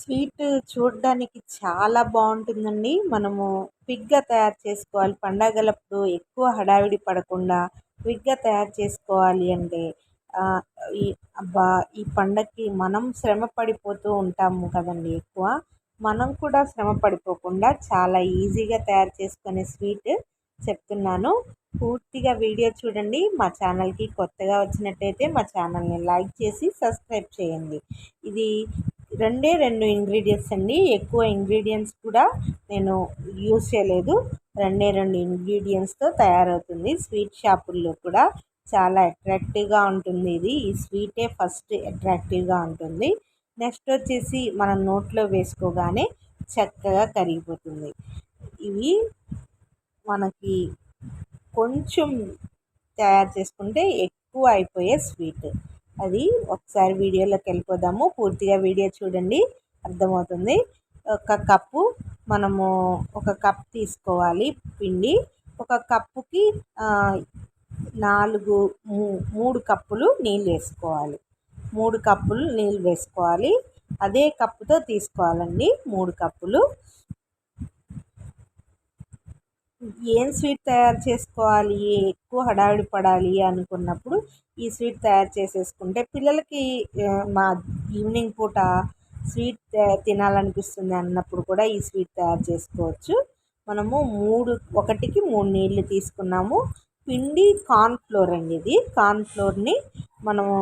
Sweet చూడడానికి చాలా బాగుంటుందండి. మనము క్విక్గా తయారు చేసుకోవాలి. పండగలప్పుడు ఎక్కువ హడావిడి పడకుండా క్విక్గా తయారు చేసుకోవాలి అంటే ఈ అబ్బా ఈ పండగకి మనం శ్రమ పడిపోతూ ఉంటాము కదండి ఎక్కువ. మనం కూడా శ్రమ పడిపోకుండా చాలా ఈజీగా తయారు చేసుకునే స్వీట్ చెప్తున్నాను. పూర్తిగా వీడియో చూడండి. మా ఛానల్కి కొత్తగా వచ్చినట్టయితే మా ఛానల్ని లైక్ చేసి సబ్స్క్రైబ్ చేయండి. ఇది రెండే రెండు ఇంగ్రీడియంట్స్ అండి. ఎక్కువ ఇంగ్రీడియంట్స్ కూడా నేను యూజ్ చేయలేదు. రెండే రెండు ఇంగ్రీడియంట్స్తో తయారవుతుంది. స్వీట్ షాపుల్లో కూడా చాలా అట్రాక్టివ్గా ఉంటుంది ఇది. ఈ స్వీటే ఫస్ట్ అట్రాక్టివ్గా ఉంటుంది. నెక్స్ట్ వచ్చేసి మనం నోట్లో వేసుకోగానే చక్కగా కరిగిపోతుంది. ఇవి మనకి కొంచెం తయారు చేసుకుంటే ఎక్కువ అయిపోయే స్వీట్ అది ఒకసారి వీడియోలోకి వెళ్ళిపోదాము. పూర్తిగా వీడియో చూడండి అర్థమవుతుంది. ఒక కప్పు మనము ఒక కప్ తీసుకోవాలి పిండి. ఒక కప్పుకి నాలుగు మూడు కప్పులు నీళ్ళు వేసుకోవాలి. మూడు కప్పులు నీళ్ళు వేసుకోవాలి. అదే కప్పుతో తీసుకోవాలండి మూడు కప్పులు. ఏం స్వీట్ తయారు చేసుకోవాలి? ఎక్కువ హడావిడి పడాలి అనుకున్నప్పుడు ఈ స్వీట్ తయారు చేసేసుకుంటే పిల్లలకి మా ఈవినింగ్ పూట స్వీట్ తినాలనిపిస్తుంది అన్నప్పుడు కూడా ఈ స్వీట్ తయారు చేసుకోవచ్చు. మనము మూడు ఒకటికి మూడు నీళ్ళు తీసుకున్నాము. పిండి కార్న్ఫ్లోర్ అండి ఇది. కార్న్ఫ్లోర్ని మనము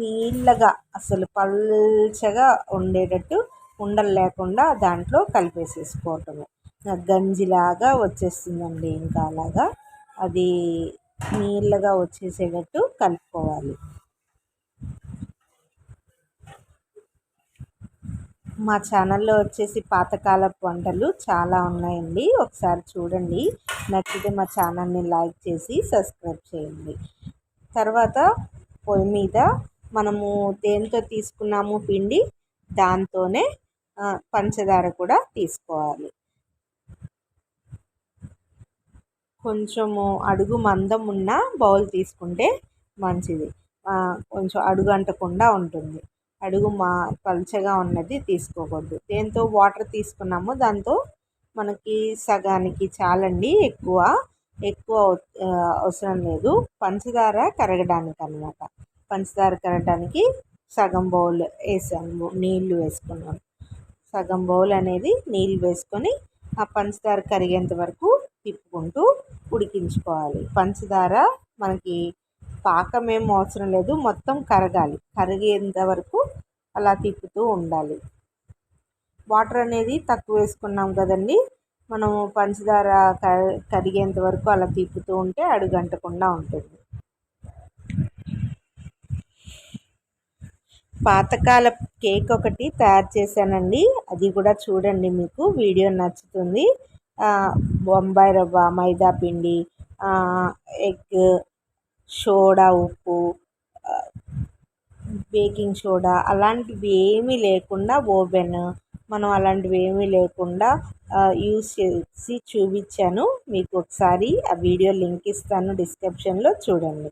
నీళ్ళగా అసలు పల్చగా ఉండేటట్టు ఉండలు లేకుండా దాంట్లో కలిపేసేసుకోవటము. గంజిలాగా వచ్చేస్తుందండి ఇంకా అలాగా. అది నీళ్ళగా వచ్చేసేటట్టు కలుపుకోవాలి. మా ఛానల్లో వచ్చేసి పాతకాలపు వంటలు చాలా ఉన్నాయండి. ఒకసారి చూడండి. నచ్చితే మా ఛానల్ని లైక్ చేసి సబ్స్క్రైబ్ చేయండి. తర్వాత పొయ్యి మీద మనము దేంతో తీసుకున్నాము పిండి దాంతోనే పంచదార కూడా తీసుకోవాలి. కొంచెము అడుగు మందం ఉన్న బౌల్ తీసుకుంటే మంచిది. కొంచెం అడుగు అంటకుండా ఉంటుంది. అడుగు మా పల్చగా ఉన్నది తీసుకోకూడదు. దేంతో వాటర్ తీసుకున్నామో దాంతో మనకి సగానికి చాలండి ఎక్కువ. ఎక్కువ అవసరం లేదు. పంచదార కరగడానికి అనమాట పంచదార కరగడానికి సగం బౌల్ వేసాము నీళ్ళు వేసుకున్నాం. సగం బౌల్ అనేది నీళ్ళు వేసుకొని ఆ పంచదార కరిగేంత వరకు తిప్పుకుంటూ ఉడికించుకోవాలి. పంచదార మనకి పాకం ఏం అవసరం లేదు. మొత్తం కరగాలి. కరిగేంత వరకు అలా తిప్పుతూ ఉండాలి. వాటర్ అనేది తక్కువ వేసుకున్నాం కదండి. మనము పంచదార కరిగేంత వరకు అలా తిప్పుతూ ఉంటే అడుగంటకుండా ఉంటుంది. పాతకాల కేక్ ఒకటి తయారు చేశానండి. అది కూడా చూడండి మీకు. వీడియో నచ్చుతుంది. బొంబాయి రవ్వ మైదా పిండి ఎగ్ సోడా ఉప్పు బేకింగ్ సోడా అలాంటివి ఏమీ లేకుండా ఓవెన్ మనం అలాంటివి ఏమీ లేకుండా యూస్ చేసి చూపించాను. మీకు ఒకసారి ఆ వీడియో లింక్ ఇస్తాను డిస్క్రిప్షన్లో చూడండి.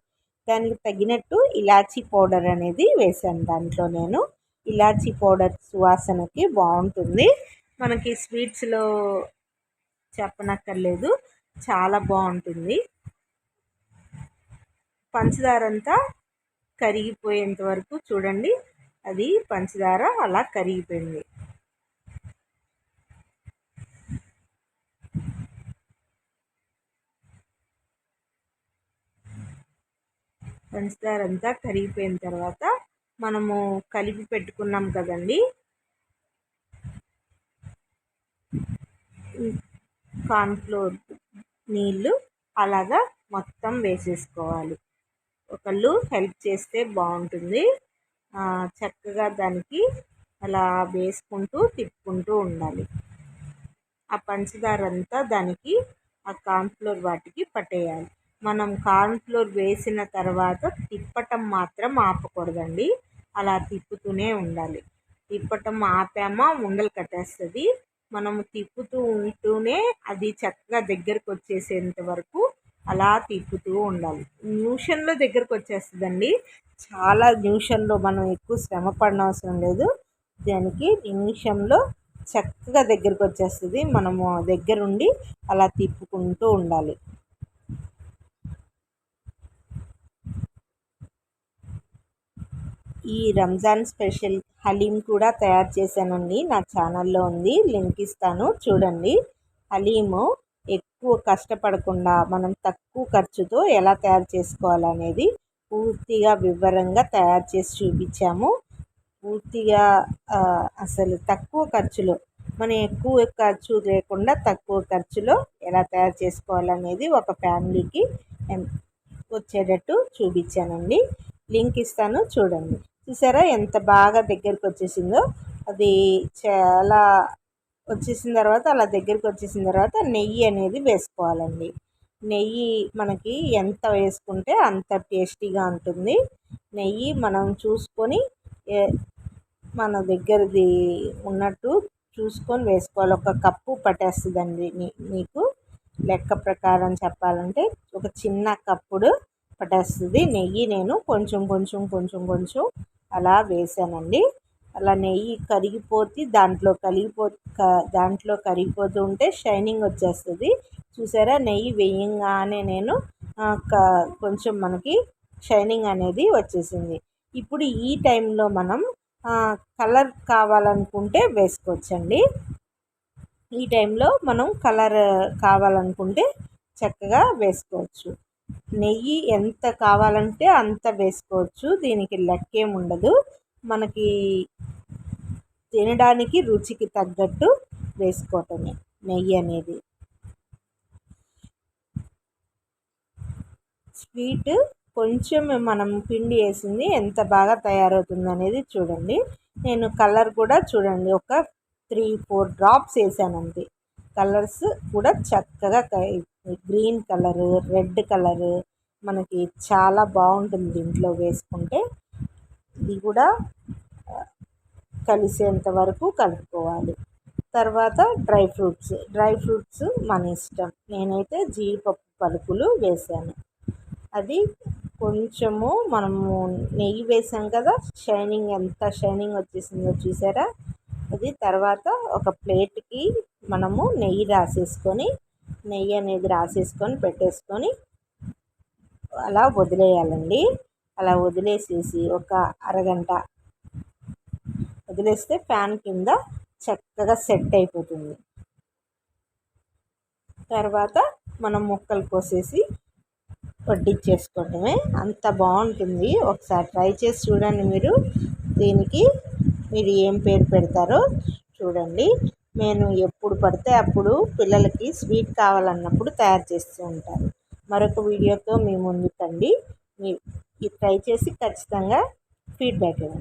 దానికి తగినట్టు ఇలాచీ పౌడర్ అనేది వేసాను దాంట్లో నేను. ఇలాచీ పౌడర్ సువాసనకి బాగుంటుంది. మనకి స్వీట్స్లో చెప్పనక్కర్లేదు. చాలా బాగుంటుంది. పంచదార అంతా కరిగిపోయేంత వరకు చూడండి. అది పంచదార అలా కరిగిపోయింది. పంచదార అంతా కరిగిపోయిన తర్వాత మనము కలిపి పెట్టుకున్నాం కదండి. కార్న్ఫ్లోర్ నీళ్ళు అలాగా మొత్తం వేసేసుకోవాలి. ఒకళ్ళు హెల్ప్ చేస్తే బాగుంటుంది. చక్కగా దానికి అలా వేసుకుంటూ తిప్పుకుంటూ ఉండాలి. ఆ పంచదార అంతా దానికి ఆ కార్న్ఫ్లోర్ వాటికి పట్టేయాలి. మనం కార్న్ఫ్లోర్ వేసిన తర్వాత తిప్పటం మాత్రం ఆపకూడదండి. అలా తిప్పుతూనే ఉండాలి. తిప్పటం ఆపామా ఉండలు కట్టేస్తుంది. మనము తిప్పుతూ ఉంటూనే అది చక్కగా దగ్గరకు వచ్చేసేంత వరకు అలా తిప్పుతూ ఉండాలి. న్యూషన్లో దగ్గరకు వచ్చేస్తుందండి చాలా న్యూషన్లో మనం ఎక్కువ శ్రమ పడిన అవసరం లేదు. దానికి నిమిషంలో చక్కగా దగ్గరకు వచ్చేస్తుంది మనము దగ్గరుండి అలా తిప్పుకుంటూ ఉండాలి. ఈ రంజాన్ స్పెషల్ హలీం కూడా తయారు చేశానండి. నా ఛానల్లో ఉంది. లింక్ ఇస్తాను. చూడండి. హలీము ఎక్కువ కష్టపడకుండా మనం తక్కువ ఖర్చుతో ఎలా తయారు చేసుకోవాలనేది పూర్తిగా వివరంగా తయారు చేసి చూపించాము. పూర్తిగా అసలు తక్కువ ఖర్చులో మనం ఎక్కువ ఖర్చు లేకుండా తక్కువ ఖర్చులో ఎలా తయారు చేసుకోవాలనేది ఒక ఫ్యామిలీకి వచ్చేటట్టు చూపించానండి. లింక్ ఇస్తాను. చూడండి. చూసారా? ఎంత బాగా దగ్గరికి వచ్చేసిందో అది చాలా వచ్చేసిన తర్వాత అలా దగ్గరికి వచ్చేసిన తర్వాత నెయ్యి అనేది వేసుకోవాలండి. నెయ్యి మనకి ఎంత వేసుకుంటే అంత టేస్టీగా ఉంటుంది. నెయ్యి మనం చూసుకొని మన దగ్గరది ఉన్నట్టు చూసుకొని వేసుకోవాలి. ఒక కప్పు పట్టేస్తుందండి మీకు లెక్క ప్రకారం చెప్పాలంటే ఒక చిన్న కప్పుడు పట్టేస్తుంది. నెయ్యి నేను కొంచెం కొంచెం కొంచెం కొంచెం అలా వేసానండి. అలా నెయ్యి కరిగిపోతే దాంట్లో కలిగిపో దాంట్లో కరిగిపోతూ ఉంటే షైనింగ్ వచ్చేస్తుంది. చూసారా? నెయ్యి వేయంగానే నేను కొంచెం మనకి షైనింగ్ అనేది వచ్చేసింది. ఇప్పుడు ఈ టైంలో మనం కలర్ కావాలనుకుంటే వేసుకోవచ్చండి. ఈ టైంలో మనం కలర్ కావాలనుకుంటే చక్కగా వేసుకోవచ్చు. నెయ్యి ఎంత కావాలంటే అంత వేసుకోవచ్చు. దీనికి లెక్కేం ఉండదు. మనకి తినడానికి రుచికి తగ్గట్టు వేసుకోవటమే నెయ్యి అనేది. స్వీట్ కొంచెం మనం పిండి వేసింది ఎంత బాగా తయారవుతుంది అనేది చూడండి. నేను కలర్ కూడా చూడండి. ఒక త్రీ ఫోర్ డ్రాప్స్ వేసాను అంతే కలర్స్ కూడా చక్కగా గ్రీన్ కలరు రెడ్ కలరు మనకి చాలా బాగుంటుంది ఇంట్లో వేసుకుంటే. ఇది కూడా కలిసేంత వరకు కలుపుకోవాలి. తర్వాత డ్రై ఫ్రూట్స్ డ్రై ఫ్రూట్స్ మన ఇష్టం. నేనైతే జీడిపప్పు పలుకులు వేసాను. అది కొంచెము మనము నెయ్యి వేసాం కదా షైనింగ్ ఎంత షైనింగ్ వచ్చేసిందో చూసారా? అది తర్వాత ఒక ప్లేట్కి మనము నెయ్యి రాసేసుకొని నెయ్యి అనేది రాసేసుకొని పెట్టేసుకొని అలా వదిలేయాలండి. అలా వదిలేసేసి ఒక అరగంట వదిలేస్తే ఫ్యాన్ కింద చక్కగా సెట్ అయిపోతుంది. తర్వాత మనం ముక్కలు కోసేసి వడ్డించేసుకోవటమే అంత బాగుంటుంది. ఒకసారి ట్రై చేసి చూడండి మీరు. దీనికి మీరు ఏం పేరు పెడతారో చూడండి. నేను ఎప్పుడు పడితే అప్పుడు పిల్లలకి స్వీట్ కావాలన్నప్పుడు తయారు చేస్తూ ఉంటాను. మరొక వీడియోతో మీ ముందుకండి మీ ట్రై చేసి ఖచ్చితంగా ఫీడ్బ్యాక్ ఇవ్వండి.